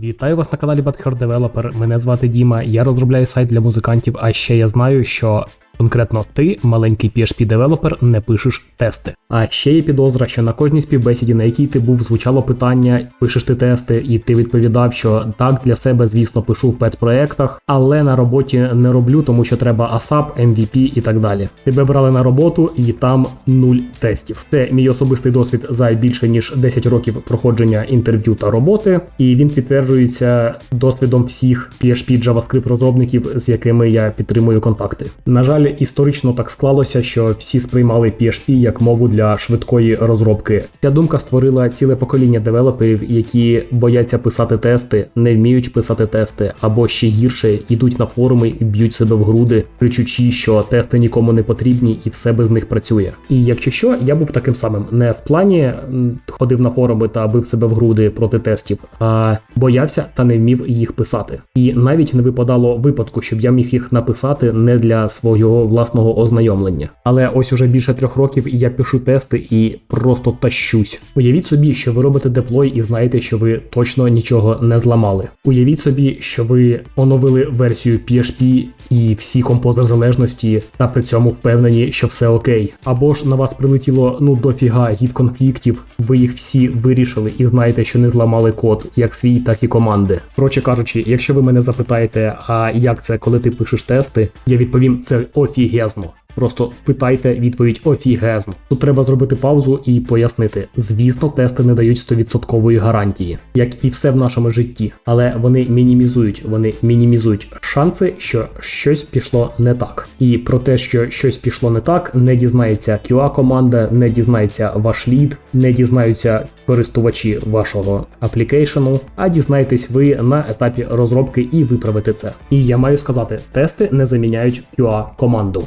Вітаю вас на каналі Hair Developer. Мене звати Діма. Я розробляю сайт для музикантів. А ще я знаю, що конкретно ти, маленький PHP девелопер, не пишеш тести. А ще є підозра, що на кожній співбесіді, на якій ти був, звучало питання: пишеш ти тести, і ти відповідав, що так для себе, звісно, пишу в пет-проектах, але на роботі не роблю, тому що треба ASAP, MVP і так далі. Тебе брали на роботу, і там нуль тестів. Це мій особистий досвід за більше ніж 10 років проходження інтерв'ю та роботи, і він підтверджується досвідом всіх PHP JavaScript розробників, з якими я підтримую контакти. На жаль, історично так склалося, що всі сприймали PHP як мову для швидкої розробки. Ця думка створила ціле покоління девелоперів, які бояться писати тести, не вміють писати тести, або ще гірше йдуть на форуми і б'ють себе в груди, кричучи, що тести нікому не потрібні і все без них працює. І якщо що, я був таким самим, не в плані ходив на форуми та бив себе в груди проти тестів, а боявся та не вмів їх писати. І навіть не випадало випадку, щоб я міг їх написати не для свого власного ознайомлення. Але ось уже більше трьох років я пишу тести і просто тащусь. Уявіть собі, що ви робите деплой і знаєте, що ви точно нічого не зламали. Уявіть собі, що ви оновили версію PHP і всі композер залежності, та при цьому впевнені, що все окей. Або ж на вас прилетіло ну дофіга гід конфліктів, ви їх всі вирішили і знаєте, що не зламали код, як свій, так і команди. Коротше кажучи, якщо ви мене запитаєте, а як це, коли ти пишеш тести, я відповім це офігезно. Просто питайте відповідь офігезно. Тут треба зробити паузу і пояснити. Звісно, тести не дають 100% гарантії, як і все в нашому житті, але вони мінімізують, вони мінімізують шанси, що щось пішло не так. І про те, що щось пішло не так, не дізнається QA команда, не дізнається ваш лід, не дізнаються користувачі вашого аплікейшену, а дізнаєтесь ви на етапі розробки і виправите це. І я маю сказати, тести не заміняють QA команду.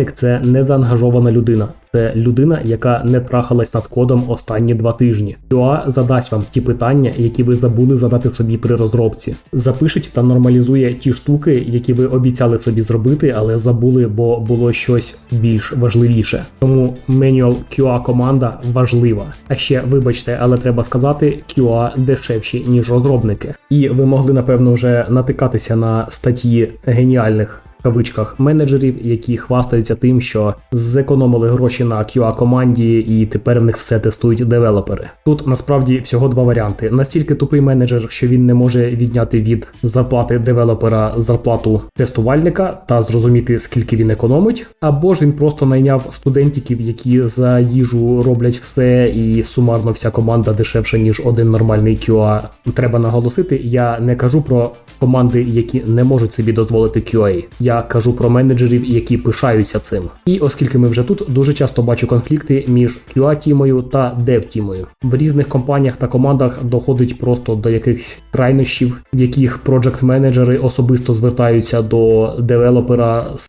Тестувальник це не заангажована людина, це людина, яка не трахалась над кодом останні два тижні. QA задасть вам ті питання, які ви забули задати собі при розробці. Запишіть та нормалізує ті штуки, які ви обіцяли собі зробити, але забули, бо було щось більш важливіше. Тому Manual QA команда важлива. А ще вибачте, але треба сказати, QA дешевші ніж розробники. І ви могли напевно вже натикатися на статті геніальних кавичках менеджерів, які хвастаються тим, що зекономили гроші на QA команді, і тепер в них все тестують девелопери. Тут насправді всього два варіанти: настільки тупий менеджер, що він не може відняти від зарплати девелопера зарплату тестувальника та зрозуміти, скільки він економить, або ж він просто найняв студентиків, які за їжу роблять все, і сумарно вся команда дешевша ніж один нормальний QA. Треба наголосити, я не кажу про команди, які не можуть собі дозволити QA. Я кажу про менеджерів, які пишаються цим. І оскільки ми вже тут, дуже часто бачу конфлікти між QA-тімою та dev-тімою. В різних компаніях та командах доходить просто до якихось крайнощів, в яких проджект-менеджери особисто звертаються до девелопера з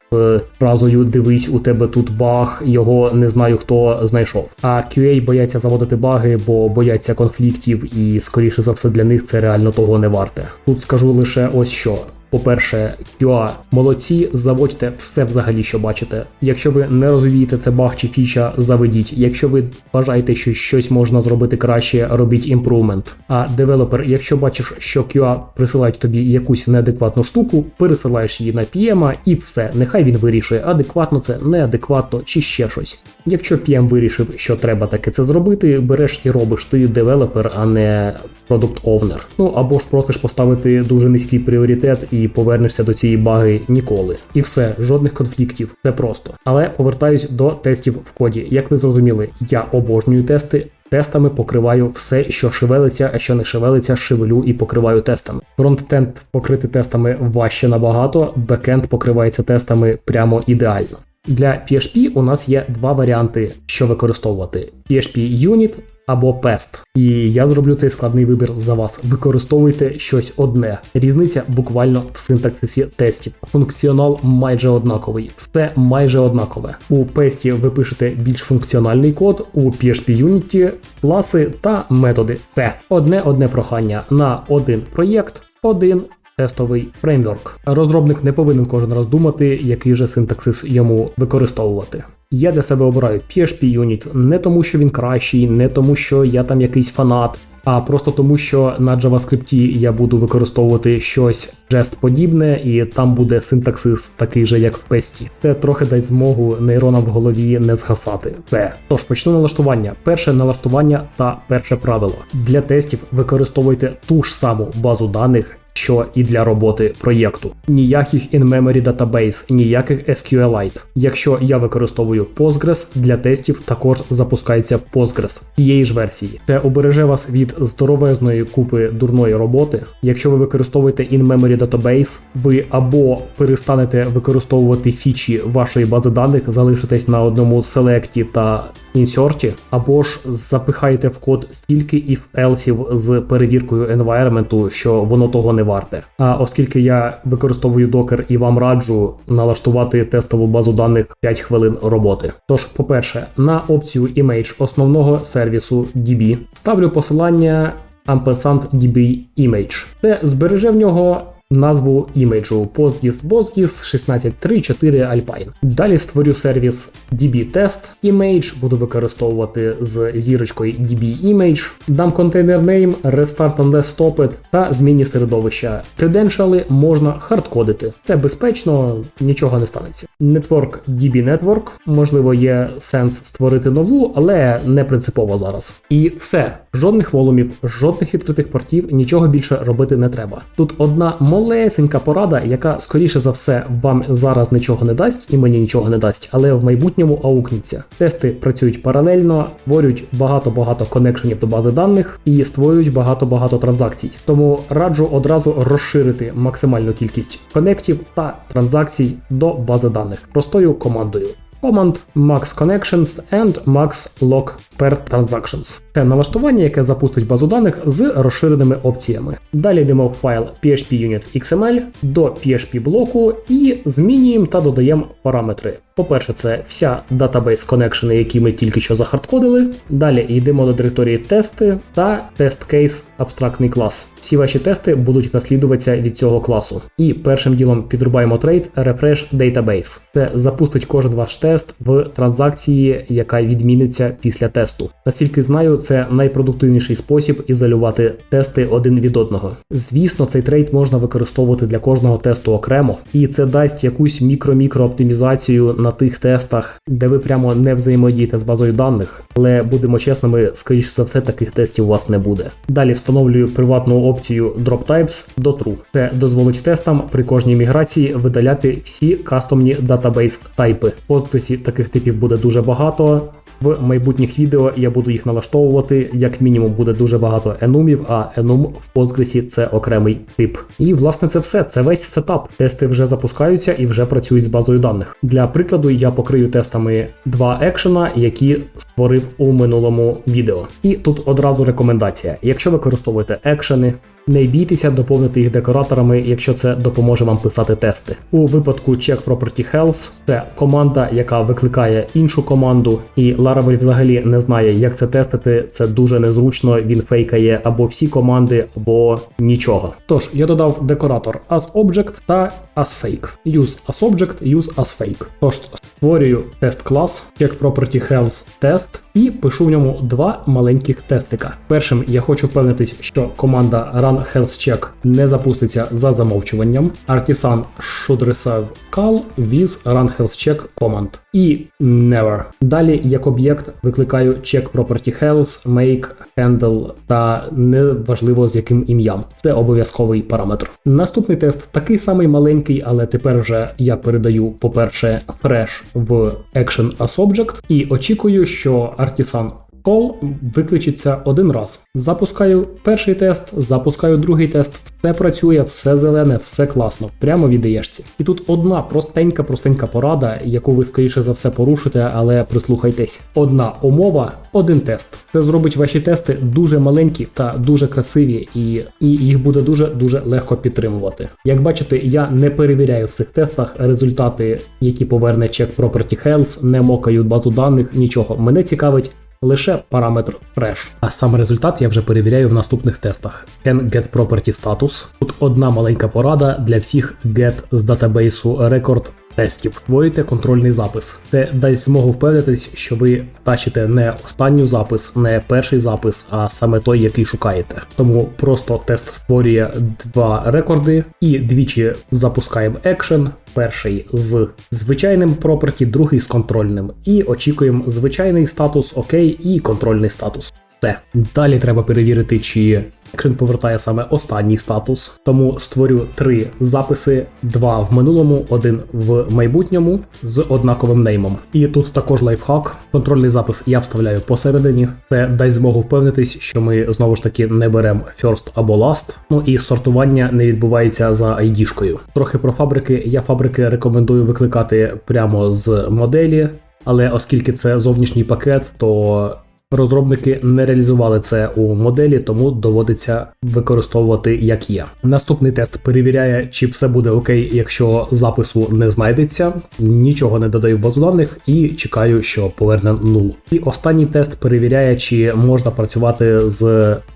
фразою Дивись, у тебе тут баг, його не знаю хто знайшов. А QA бояться заводити баги, бо бояться конфліктів, і скоріше за все для них це реально того не варте. Тут скажу лише ось що. По-перше, QA молодці, заводьте все взагалі, що бачите. Якщо ви не розумієте це баг чи фіча, заведіть. Якщо ви вважаєте, що щось можна зробити краще, робіть імпрувмент. А девелопер, якщо бачиш, що QA присилають тобі якусь неадекватну штуку, пересилаєш її на PM і все. Нехай він вирішує, адекватно це, неадекватно чи ще щось. Якщо PM вирішив, що треба таке це зробити, береш і робиш ти девелопер, а не продукт овнер. Ну або ж просиш поставити дуже низький пріоритет і повернешся до цієї баги ніколи. І все, жодних конфліктів. Це просто. Але повертаюсь до тестів в коді. Як ви зрозуміли, я обожнюю тести. Тестами покриваю все, що шевелиться, а що не шевелиться, шевелю і покриваю тестами. Фронтенд покрити тестами важче набагато, бекенд покривається тестами прямо ідеально. Для PHP у нас є два варіанти, що використовувати: PHP Unit або PEST. І я зроблю цей складний вибір за вас. Використовуйте щось одне. Різниця буквально в синтаксисі тестів. Функціонал майже однаковий, все майже однакове. У PEST ви пишете більш функціональний код, у PHP Unity класи та методи. Це одне одне прохання на один проєкт, один тестовий фреймворк. Розробник не повинен кожен раз думати, який же синтаксис йому використовувати. Я для себе обираю PHP Unit не тому, що він кращий, не тому, що я там якийсь фанат. а просто тому, що на JavaScript я буду використовувати щось жест подібне, і там буде синтаксис такий же, як в песті. Це трохи дасть змогу нейронам в голові не згасати. Це тож почну налаштування. Перше налаштування та перше правило для тестів використовуйте ту ж саму базу даних що і для роботи проєкту. Ніяких in-memory database, ніяких SQLite. Якщо я використовую Postgres, для тестів також запускається Postgres тієї ж версії. Це обереже вас від здоровезної купи дурної роботи. Якщо ви використовуєте in-memory database, ви або перестанете використовувати фічі вашої бази даних, залишитесь на одному селекті та інсерті, або ж запихаєте в код стільки if-else з перевіркою environment, що воно того не варте. А оскільки я використовую докер і вам раджу налаштувати тестову базу даних 5 хвилин роботи. Тож, по-перше, на опцію Image основного сервісу DB ставлю посилання ampersand DB Image. Це збереже в нього назву імейджу PostGIS BosGIS 16.3.4 Alpine. Далі створю сервіс DB-Test Image, буду використовувати з зірочкою DB Image, дам контейнер name, restart unless stopped та зміні середовища. Креденшали можна хардкодити. Це безпечно, нічого не станеться. Network DB Network, можливо, є сенс створити нову, але не принципово зараз. І все, жодних волумів, жодних відкритих портів, нічого більше робити не треба. Тут одна малесенька порада, яка скоріше за все вам зараз нічого не дасть і мені нічого не дасть, але в майбутньому аукнеться. Тести працюють паралельно, створюють багато-багато коннекшенів до бази даних і створюють багато-багато транзакцій. Тому раджу одразу розширити максимальну кількість коннектів та транзакцій до бази даних простою командою. Command Max Connections and Max Log Per Transactions. Це налаштування, яке запустить базу даних з розширеними опціями. Далі йдемо в файл phpunit.xml до PHP блоку і змінюємо та додаємо параметри. По-перше, це вся database коннекшени, які ми тільки що захардкодили. Далі йдемо до директорії тести та тест кейс абстрактний клас. Всі ваші тести будуть наслідуватися від цього класу. І першим ділом підрубаємо трейд Refresh Database. Це запустить кожен ваш тест в транзакції, яка відміниться після тесту. Наскільки знаю, це найпродуктивніший спосіб ізолювати тести один від одного. Звісно, цей трейд можна використовувати для кожного тесту окремо, і це дасть якусь мікро-мікро оптимізацію на тих тестах, де ви прямо не взаємодієте з базою даних, але будемо чесними, скоріш за все, таких тестів у вас не буде. Далі встановлюю приватну опцію Drop Types до True. Це дозволить тестам при кожній міграції видаляти всі кастомні датабейс тайпи. В Postgres таких типів буде дуже багато. В майбутніх відео я буду їх налаштовувати. Як мінімум буде дуже багато енумів, а енум в Postgres це окремий тип. І власне це все. Це весь сетап. Тести вже запускаються і вже працюють з базою даних. Для прикладу я покрию тестами два екшена, які створив у минулому відео. І тут одразу рекомендація: якщо використовуєте екшени, не бійтеся доповнити їх декораторами, якщо це допоможе вам писати тести. У випадку Check Property Health це команда, яка викликає іншу команду, і Laravel взагалі не знає, як це тестити. Це дуже незручно. Він фейкає або всі команди, або нічого. Тож я додав декоратор as object та asFake. Use asObject, use asFake. Тож створюю тест клас, Check Property Health Test і пишу в ньому два маленьких тестика. Першим я хочу впевнитись, що команда Run Health Check не запуститься за замовчуванням. Artisan should receive call with Run Health Check command. І never. Далі, як об'єкт, викликаю check property health, make, handle та неважливо з яким ім'ям. Це обов'язковий параметр. Наступний тест такий самий маленький, але тепер вже я передаю, по-перше, фреш в action as object і очікую, що Artisan Call викличеться один раз. Запускаю перший тест, запускаю другий тест. Все працює, все зелене, все класно, прямо в ідеєшці. І тут одна простенька-простенька порада, яку ви скоріше за все порушите, але прислухайтесь. Одна умова, один тест. Це зробить ваші тести дуже маленькі та дуже красиві, і, і їх буде дуже дуже легко підтримувати. Як бачите, я не перевіряю в цих тестах результати, які поверне Check Property Health, не мокаю базу даних, нічого. Мене цікавить лише параметр fresh. А сам результат я вже перевіряю в наступних тестах. Can get property status. Тут одна маленька порада для всіх get з датабейсу record тестів. Створюйте контрольний запис. Це дасть змогу впевнитись, що ви тащите не останню запис, не перший запис, а саме той, який шукаєте. Тому просто тест створює два рекорди і двічі запускаємо екшен. Перший з звичайним property, другий з контрольним. І очікуємо звичайний статус ОК і контрольний статус. Все. Далі треба перевірити, чи екшен повертає саме останній статус. Тому створю три записи: два в минулому, один в майбутньому з однаковим неймом. І тут також лайфхак. Контрольний запис я вставляю посередині. Це дасть змогу впевнитись, що ми знову ж таки не беремо first або last. Ну і сортування не відбувається за ID-шкою. Трохи про фабрики. Я фабрики рекомендую викликати прямо з моделі. Але оскільки це зовнішній пакет, то Розробники не реалізували це у моделі, тому доводиться використовувати як є. Наступний тест перевіряє, чи все буде окей, якщо запису не знайдеться. Нічого не додаю в базу даних і чекаю, що поверне нул. І останній тест перевіряє, чи можна працювати з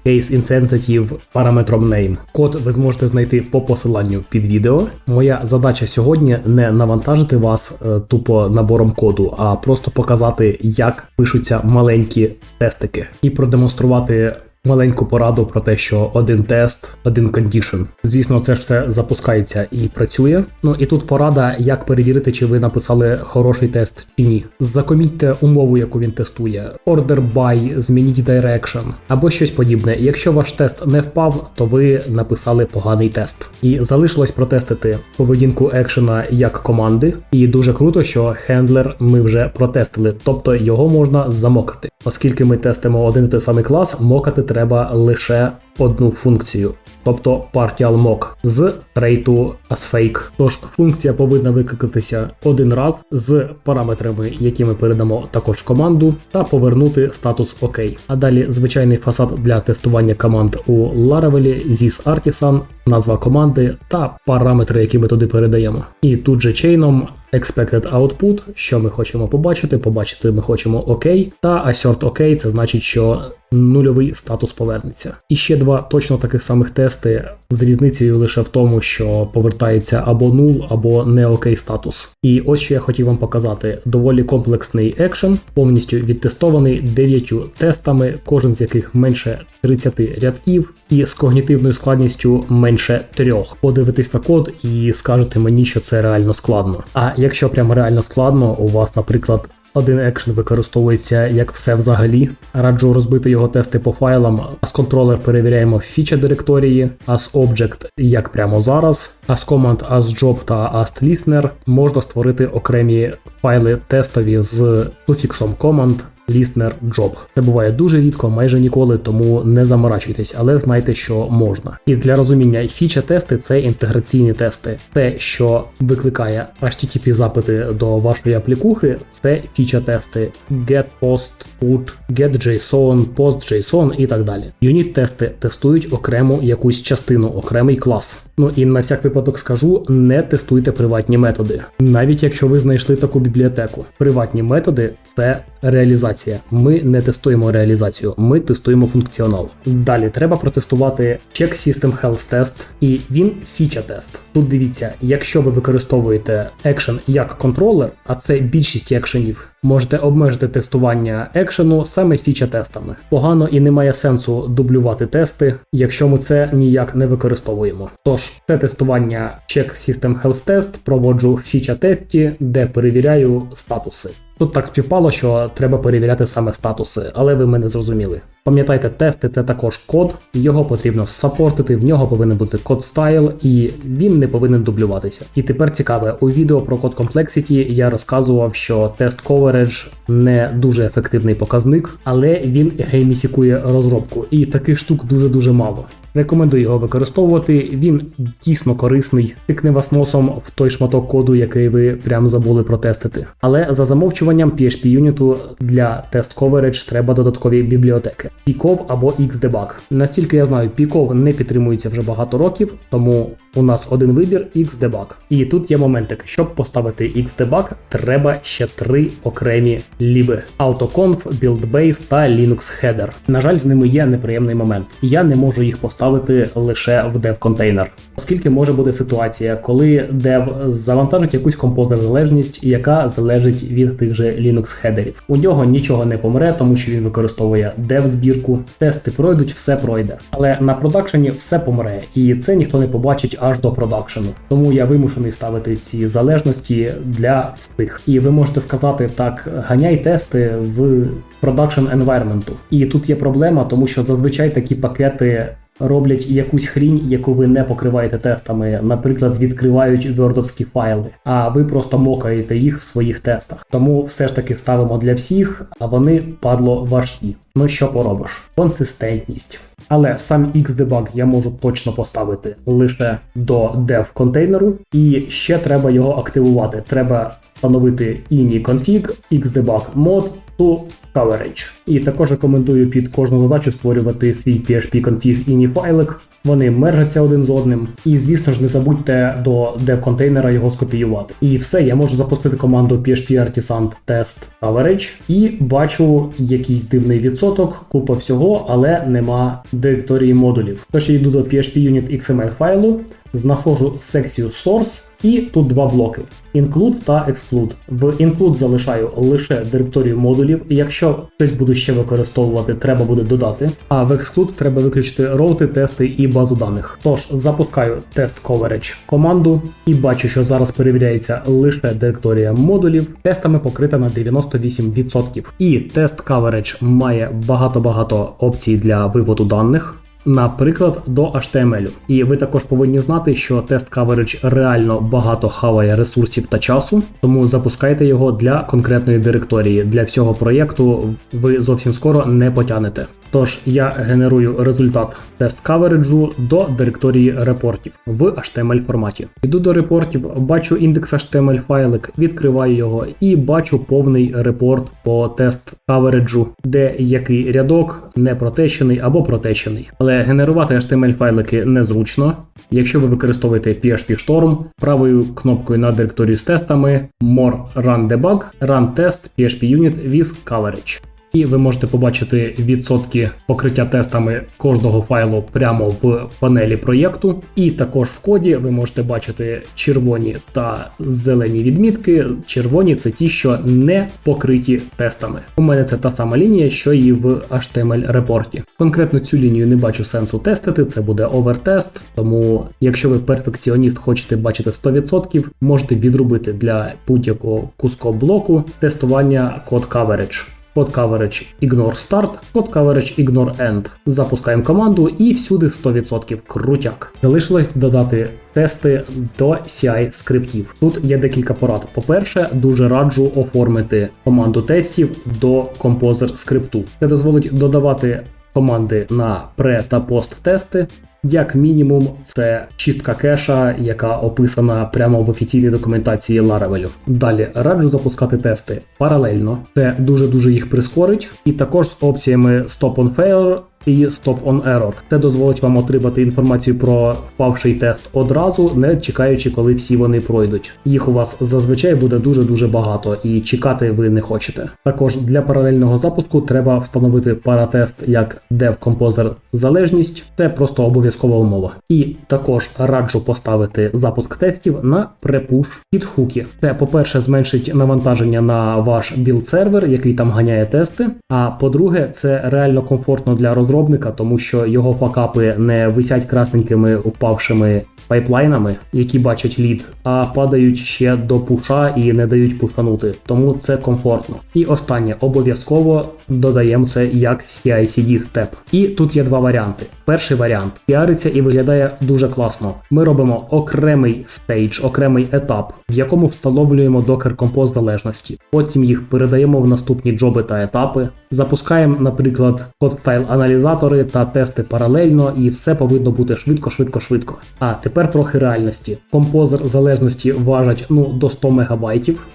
case insensitive параметром name. Код ви зможете знайти по посиланню під відео. Моя задача сьогодні не навантажити вас е, тупо набором коду, а просто показати, як пишуться маленькі тестики, і продемонструвати маленьку пораду про те, що один тест, один кондішн. Звісно, це ж все запускається і працює. Ну і тут порада, як перевірити, чи ви написали хороший тест чи ні. Закомітьте умову, яку він тестує, order by, змініть direction або щось подібне. Якщо ваш тест не впав, то ви написали поганий тест. І залишилось протестити поведінку екшена як команди. І дуже круто, що хендлер ми вже протестили, тобто його можна замокати. Оскільки ми тестимо один і той самий клас, мокати треба лише одну функцію, тобто partial mock з рейту asFake. Тож функція повинна викликатися один раз з параметрами, які ми передамо також в команду, та повернути статус ОК. А далі звичайний фасад для тестування команд у Laravel, zis artisan, назва команди та параметри, які ми туди передаємо. І тут же чейном expected output, що ми хочемо побачити. Побачити ми хочемо ОК, та assert OK, це значить, що нульовий статус повернеться. І ще два точно таких самих тести з різницею лише в тому, що повертається або нул, або не окей статус. І ось що я хотів вам показати: доволі комплексний екшен, повністю відтестований 9 тестами, кожен з яких менше 30 рядків, і з когнітивною складністю менше 3. Подивитись на код і скажете мені, що це реально складно. А якщо прям реально складно, у вас, наприклад, один екшен використовується як все взагалі. Раджу розбити його тести по файлам. AsController перевіряємо фіча директорії, AsObject як прямо зараз. As-Command, as-job та AsListener можна створити окремі файли тестові з суфіксом command Listener Job. Це буває дуже рідко, майже ніколи, тому не заморачуйтесь, але знайте, що можна. І для розуміння фіча-тести це інтеграційні тести. Те, що викликає http запити до вашої аплікухи, це фіча-тести get, post, put, get JSON, post JSON і так далі. Юніт-тести тестують окрему якусь частину, окремий клас. Ну і на всяк випадок скажу: не тестуйте приватні методи. Навіть якщо ви знайшли таку бібліотеку. Приватні методи це реалізація. Ми не тестуємо реалізацію, ми тестуємо функціонал. Далі треба протестувати Check System Health Test, і він фіча тест. Тут дивіться, якщо ви використовуєте екшен як контролер, а це більшість екшенів, можете обмежити тестування екшену саме фіча тестами. Погано і немає сенсу дублювати тести, якщо ми це ніяк не використовуємо. Тож, це тестування Check System Health Test проводжу в фіча тесті, де перевіряю статуси. Тут так співпало, що треба перевіряти саме статуси, але ви мене зрозуміли. Пам'ятайте, тести це також код, його потрібно саппортити, в нього повинен бути код стайл, і він не повинен дублюватися. І тепер цікаве, у відео про код Complexity я розказував, що тест coverage не дуже ефективний показник, але він гейміфікує розробку, і таких штук дуже-дуже мало. Рекомендую його використовувати, він дійсно корисний, тикне вас носом в той шматок коду, який ви прям забули протестити. Але за замовчуванням PHP юніту для тест coverage треба додаткові бібліотеки. Picov або Xdebug. Настільки я знаю, Picov не підтримується вже багато років, тому у нас один вибір Xdebug. І тут є моментик, щоб поставити Xdebug, треба ще три окремі ліби: AutoConf, BuildBase та Linux Header. На жаль, з ними є неприємний момент. Я не можу їх поставити поставити лише в dev контейнер. Оскільки може бути ситуація, коли dev завантажить якусь композер залежність, яка залежить від тих же Linux хедерів. У нього нічого не помре, тому що він використовує dev збірку, тести пройдуть, все пройде. Але на продакшені все помре, і це ніхто не побачить аж до продакшену. Тому я вимушений ставити ці залежності для всіх. І ви можете сказати так: ганяй тести з продакшн environment. І тут є проблема, тому що зазвичай такі пакети. Роблять якусь хрінь, яку ви не покриваєте тестами, наприклад, відкривають вердовські файли, а ви просто мокаєте їх в своїх тестах. Тому все ж таки ставимо для всіх, а вони падло важкі. Ну що поробиш? Консистентність. Але сам Xdebug я можу точно поставити лише до dev контейнеру, і ще треба його активувати. Треба встановити ini config xdebug mod to coverage. І також рекомендую під кожну задачу створювати свій PHP config ini файлик. Вони мержаться один з одним. І звісно ж, не забудьте до dev контейнера його скопіювати. І все, я можу запустити команду PHP Artisan test coverage і бачу якийсь дивний відсоток, купа всього, але нема директорії модулів. Тож я йду до PHP Unit XML файлу, знаходжу секцію source, і тут два блоки: include та exclude. В include залишаю лише директорію модулів. Якщо щось буду ще використовувати, треба буде додати. А в exclude треба виключити роути, тести і базу даних. Тож запускаю тест coverage команду і бачу, що зараз перевіряється лише директорія модулів. Тестами покрита на 98%. І тест coverage має багато-багато опцій для виводу даних наприклад, до HTML. І ви також повинні знати, що тест coverage реально багато хаває ресурсів та часу, тому запускайте його для конкретної директорії. Для всього проєкту ви зовсім скоро не потягнете. Тож я генерую результат тест кавереджу до директорії репортів в HTML форматі. Йду до репортів, бачу індекс HTML файлик, відкриваю його і бачу повний репорт по тест кавереджу, де який рядок не протещений або протещений. Але генерувати HTML файлики незручно. Якщо ви використовуєте PHP Storm, правою кнопкою на директорію з тестами More Run Debug, Run Test PHP Unit with Coverage і ви можете побачити відсотки покриття тестами кожного файлу прямо в панелі проєкту. І також в коді ви можете бачити червоні та зелені відмітки. Червоні це ті, що не покриті тестами. У мене це та сама лінія, що і в HTML репорті. Конкретно цю лінію не бачу сенсу тестити, це буде овертест. Тому, якщо ви перфекціоніст хочете бачити 100%, можете відробити для будь-якого куску блоку тестування код coverage код coverage ignore start, код coverage ignore end. Запускаємо команду і всюди 100% крутяк. Залишилось додати тести до CI скриптів. Тут є декілька порад. По-перше, дуже раджу оформити команду тестів до Composer скрипту. Це дозволить додавати команди на пре та пост тести. Як мінімум, це чистка кеша, яка описана прямо в офіційній документації Laravel. Далі раджу запускати тести паралельно. Це дуже дуже їх прискорить, і також з опціями Stop on Failure і Stop on Error. Це дозволить вам отримати інформацію про впавший тест одразу, не чекаючи, коли всі вони пройдуть. Їх у вас зазвичай буде дуже-дуже багато, і чекати ви не хочете. Також для паралельного запуску треба встановити паратест як Dev Composer залежність, це просто обов'язкова умова. І також раджу поставити запуск тестів на препуш підхуки. Це, по-перше, зменшить навантаження на ваш білд сервер, який там ганяє тести. А по-друге, це реально комфортно для розробки розробника, тому що його факапи не висять красненькими упавшими пайплайнами, які бачать лід, а падають ще до пуша і не дають пушанути. Тому це комфортно. І останнє обов'язково додаємо це як CI-CD степ. І тут є два варіанти. Перший варіант піариться і виглядає дуже класно. Ми робимо окремий стейдж, окремий етап, в якому встановлюємо Docker Compose залежності. Потім їх передаємо в наступні джоби та етапи. Запускаємо, наприклад, код файл аналізатори та тести паралельно, і все повинно бути швидко, швидко, швидко. А тепер трохи реальності. Композер залежності важить ну до 100 МБ,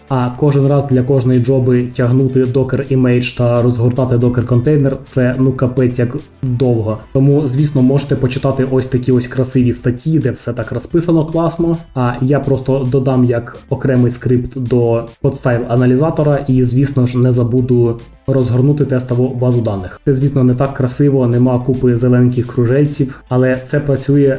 а кожен раз для кожної джоби тягнути Docker Image та розгортати Docker контейнер це ну капець як довго. Тому, звісно, можете почитати ось такі ось красиві статті, де все так розписано класно. А я просто додам як окремий скрипт до подстайл аналізатора, і, звісно ж, не забуду розгорнути тестову базу даних. Це, звісно, не так красиво, нема купи зелененьких кружельців, але це працює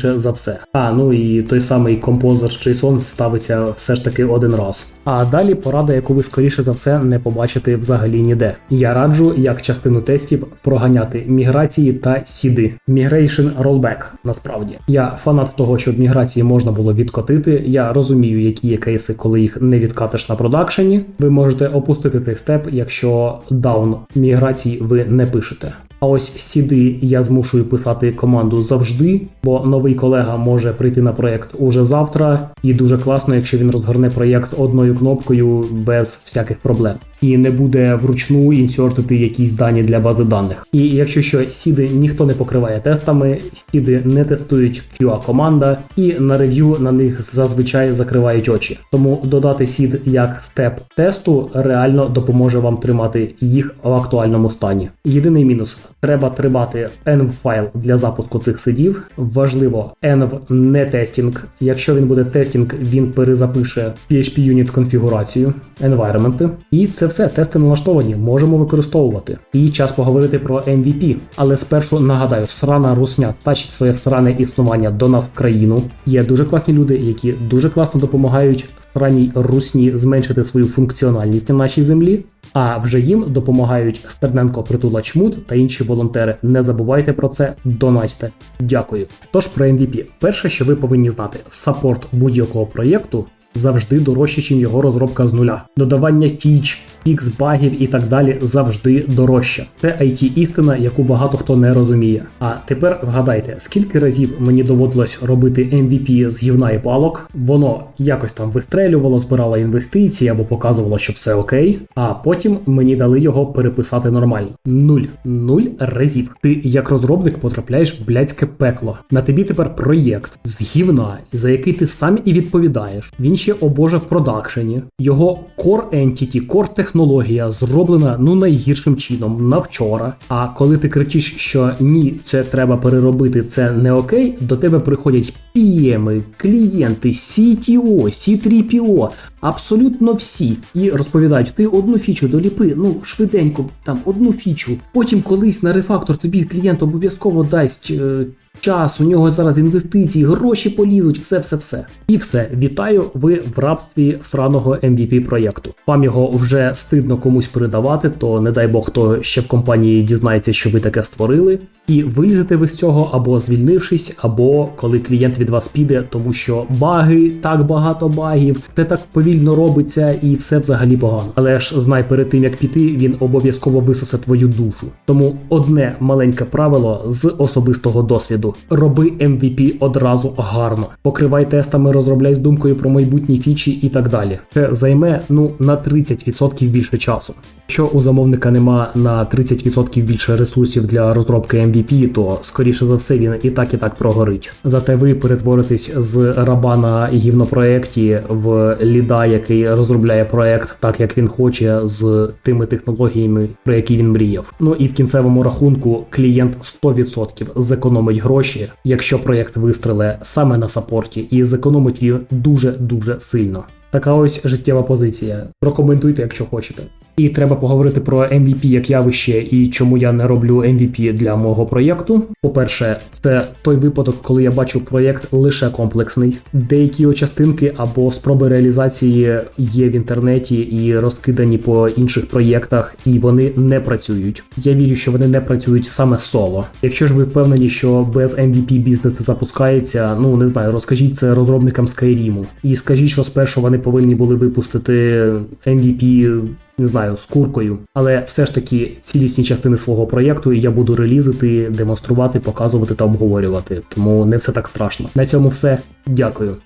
швидше за все. А ну і той самий композер JSON ставиться все ж таки один раз. А далі порада, яку ви скоріше за все не побачите взагалі ніде. Я раджу як частину тестів проганяти міграції та сіди. Migration Rollback, насправді. Я фанат того, щоб міграції можна було відкотити. Я розумію, які є кейси, коли їх не відкатиш на продакшені. Ви можете опустити цей степ, якщо даун міграції ви не пишете. А ось сіди я змушую писати команду завжди, бо новий колега може прийти на проєкт уже завтра, і дуже класно, якщо він розгорне проєкт одною кнопкою без всяких проблем. І не буде вручну інсертити якісь дані для бази даних. І якщо що, сіди ніхто не покриває тестами, сіди не тестують QA команда, і на рев'ю на них зазвичай закривають очі. Тому додати сід як степ тесту реально допоможе вам тримати їх в актуальному стані. Єдиний мінус треба тримати env файл для запуску цих сидів. Важливо, env не тестінг. Якщо він буде тестінг, він перезапише PHP Unit конфігурацію, environment. І це все, тести налаштовані, можемо використовувати. І час поговорити про MVP. Але спершу нагадаю, срана русня тащить своє сране існування до нас в країну. Є дуже класні люди, які дуже класно допомагають сраній русні зменшити свою функціональність на нашій землі. А вже їм допомагають Стерненко Притула Чмут та інші волонтери. Не забувайте про це, донатьте. Дякую. Тож про MVP. Перше, що ви повинні знати, саппорт будь-якого проєкту завжди дорожче, ніж його розробка з нуля. Додавання фіч, фікс багів і так далі завжди дорожче. Це it істина, яку багато хто не розуміє. А тепер вгадайте, скільки разів мені доводилось робити MVP з гівна і палок, воно якось там вистрелювало, збирало інвестиції або показувало, що все окей. А потім мені дали його переписати нормально. Нуль. Нуль разів. Ти як розробник потрапляєш в блядське пекло. На тобі тепер проєкт з гівна, за який ти сам і відповідаєш. Він ще о боже в продакшені. Його core entity, core технологія зроблена ну найгіршим чином на вчора. А коли ти кричиш, що ні, це треба переробити, це не окей, до тебе приходять PM, клієнти, CTO, C3PO, абсолютно всі, і розповідають: ти одну фічу доліпи, ну швиденько, там одну фічу. Потім колись на рефактор тобі клієнт обов'язково дасть. Е Час, у нього зараз інвестиції, гроші полізуть, все, все, все. І все, вітаю, ви в рабстві сраного MVP проєкту. Вам його вже стидно комусь передавати, то не дай Бог, хто ще в компанії дізнається, що ви таке створили. І вилізете ви з цього або звільнившись, або коли клієнт від вас піде, тому що баги, так багато багів, це так повільно робиться і все взагалі погано. Але ж знай перед тим як піти, він обов'язково висосе твою душу. Тому одне маленьке правило з особистого досвіду: роби MVP одразу гарно, покривай тестами, розробляй з думкою про майбутні фічі і так далі. Це займе ну на 30% більше часу. Якщо у замовника нема на 30% більше ресурсів для розробки MVP, то скоріше за все він і так і так прогорить. Зате ви перетворитесь з раба на гівнопроєкті в ліда, який розробляє проект так, як він хоче, з тими технологіями, про які він мріяв. Ну і в кінцевому рахунку клієнт 100% зекономить гроші, якщо проєкт вистреле саме на саппорті, і зекономить він дуже дуже сильно. Така ось життєва позиція. Прокоментуйте, якщо хочете. І треба поговорити про MVP як явище і чому я не роблю MVP для мого проєкту. По-перше, це той випадок, коли я бачу проєкт лише комплексний. Деякі його частинки або спроби реалізації є в інтернеті і розкидані по інших проєктах, і вони не працюють. Я вірю, що вони не працюють саме соло. Якщо ж ви впевнені, що без MVP бізнес не запускається, ну не знаю, розкажіть це розробникам Skyrim. І скажіть, що спершу вони повинні були випустити MVP не знаю, з куркою, але все ж таки цілісні частини свого проєкту я буду релізити, демонструвати, показувати та обговорювати. Тому не все так страшно. На цьому все. Дякую.